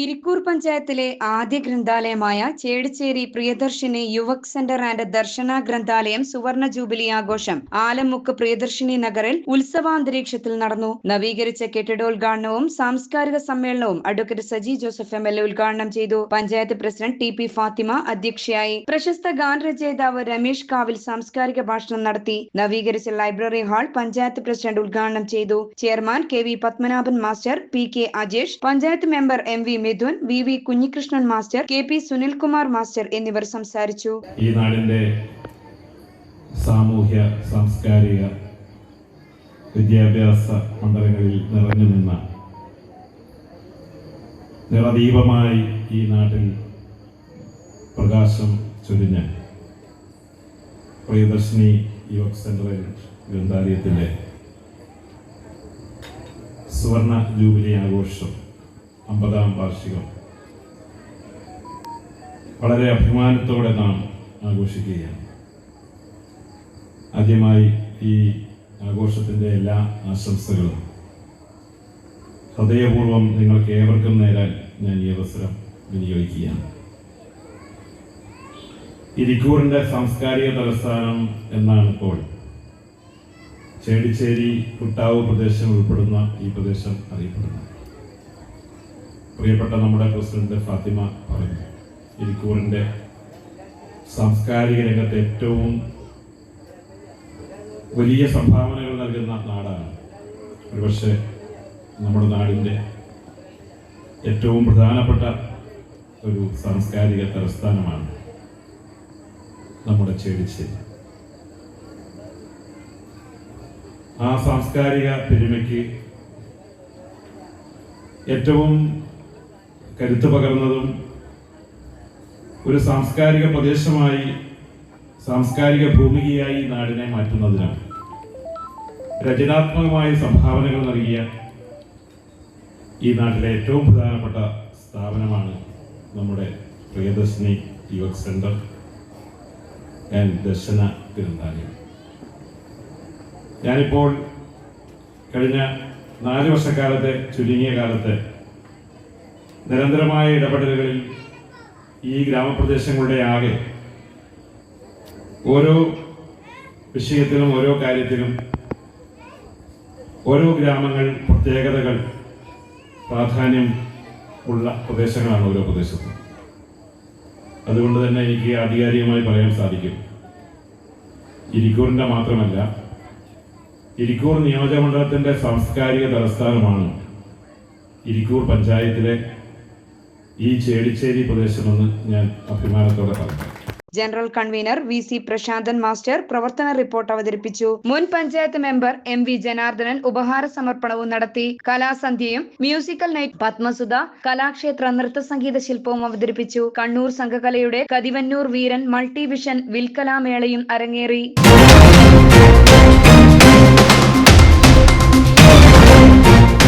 ഇരിക്കൂർ പഞ്ചായത്തിലെ ആദ്യ ഗ്രന്ഥാലയമായ ചേടിച്ചേരി പ്രിയദർശിനി യുവക് സെന്റർ ആൻഡ് ദർശന ഗ്രന്ഥാലയം സുവർണ ജൂബിലി ആഘോഷം. ആലമുക്ക് പ്രിയദർശിനി നഗറിൽ ഉത്സവാന്തരീക്ഷത്തിൽ നടന്നു. നവീകരിച്ച കെട്ടിടോദ്ഘാടനവും സാംസ്കാരിക സമ്മേളനവും advocate Saji Joseph M L A ഉദ്ഘാടനം ചെയ്തു. Panchayat president T P Fathima അധ്യക്ഷയായി. പ്രശസ്ത ഗാനരചയിതാവ് രമേഷ് കാവിൽ സാംസ്കാരിക ഭാഷണം നടത്തി. നവീകരിച്ച ലൈബ്രറി ഹാൾ പഞ്ചായത്ത് പ്രസിഡന്റ് ഉദ്ഘാടനം ചെയ്തു. Chairman K V Padmanabhan master P K Ajesh panchayat member M V Mithun V V Kunhikrishnan master K P Sunilkumar master എന്നിവർ സംസാരിച്ചു. ഈ നാടിന്റെ സാമൂഹ്യ സാംസ്കാരിക വിദ്യാഭ്യാസ മണ്ഡലങ്ങളിൽ നിറഞ്ഞു നിന്ന നിറദീപമായി ഈ നാട്ടിൽ പ്രകാശം ചൊരിഞ്ഞ പ്രിയദർശിനി യുവക് സെൻട്രൽ ഗ്രന്ഥാലയത്തിന്റെ സുവർണ ജൂബിലി ആഘോഷം അമ്പതാം വാർഷികം. വളരെ അഭിമാനത്തോടെ നാം ആഘോഷിക്കുകയാണ്. ആദ്യമായി ഈ ആഘോഷത്തിന്റെ എല്ലാ ആശംസകളും. ഹൃദയപൂർവം നിങ്ങൾക്ക് ഏവർക്കും നേരാൻ ഞാൻ ഈ അവസരം വിനിയോഗിക്കുകയാണ്. ഇരിക്കൂറിന്റെ സാംസ്കാരിക തലസ്ഥാനം എന്നാണ് ഇപ്പോൾ ചേടിച്ചേരി കുട്ടാവ് പ്രദേശം ഉൾപ്പെടുന്ന ഈ പ്രദേശം അറിയപ്പെടുന്നത്. പ്രിയപ്പെട്ട നമ്മുടെ പ്രസിഡന്റ് ഫാത്തിമ പറയുന്നു. ഇരിക്കൂറിന്റെ സാംസ്കാരിക രംഗത്ത് ഏറ്റവും വലിയ സംഭാവനകൾ നൽകുന്ന നാടാണ്. ഒരുപക്ഷെ നമ്മുടെ നാടിന്റെ ഏറ്റവും പ്രധാനപ്പെട്ട ഒരു സാംസ്കാരിക തലസ്ഥാനമാണ് നമ്മുടെ ചേടിച്ചേരി ആ സാംസ്കാരിക പെരുമയ്ക്ക് ഏറ്റവും കരുത്ത് പകർന്നതും ഒരു സാംസ്കാരിക പ്രദേശമായി സാംസ്കാരിക ഭൂമികയായി നാടിനെ മാറ്റുന്നതിനാണ്. രചനാത്മകമായ സംഭാവനകൾ നൽകിയ ഈ നാട്ടിലെ ഏറ്റവും പ്രധാനപ്പെട്ട സ്ഥാപനമാണ് നമ്മുടെ പ്രിയദർശിനി യുവക് സെന്റർ ആൻഡ് ദർശന ഗ്രന്ഥാലയം ഞാനിപ്പോൾ കഴിഞ്ഞ നാല് വർഷക്കാലത്തെ ചുരുങ്ങിയ കാലത്ത് നിരന്തരമായ ഇടപെടലുകളിൽ ഈ ഗ്രാമപ്രദേശങ്ങളുടെ ആകെ ഓരോ വിഷയത്തിലും ഓരോ കാര്യത്തിലും ഓരോ ഗ്രാമങ്ങൾ പ്രത്യേകതകൾ പ്രാധാന്യം ഉള്ള പ്രദേശങ്ങളാണ് ഓരോ പ്രദേശത്തും. അതുകൊണ്ട് തന്നെ എനിക്ക് ആധികാരികമായി പറയാൻ സാധിക്കും. ഇരിക്കൂറിന്റെ മാത്രമല്ല ഇരിക്കൂർ നിയോജകമണ്ഡലത്തിന്റെ സാംസ്കാരിക തലസ്ഥാനമാണ് ഇരിക്കൂർ പഞ്ചായത്തിലെ ഈ ചേടിച്ചേരി പ്രദേശമെന്ന് ഞാൻ അഭിമാനത്തോടെ പറഞ്ഞു general convener V C Prasanthan master പ്രവർത്തന റിപ്പോർട്ട് അവതരിപ്പിച്ചു. മുൻ panchayat member M V Janardhanan ഉപഹാര സമർപ്പണവും നടത്തി. കലാസന്ധ്യയും മ്യൂസിക്കൽ നൈറ്റ് പത്മസുധ കലാക്ഷേത്ര നൃത്ത സംഗീത ശില്പവും അവതരിപ്പിച്ചു. കണ്ണൂർ സംഘകലയുടെ കതിവന്നൂർ വീരൻ മൾട്ടിവിഷൻ വിൽക്കലാമേളയും അരങ്ങേറി.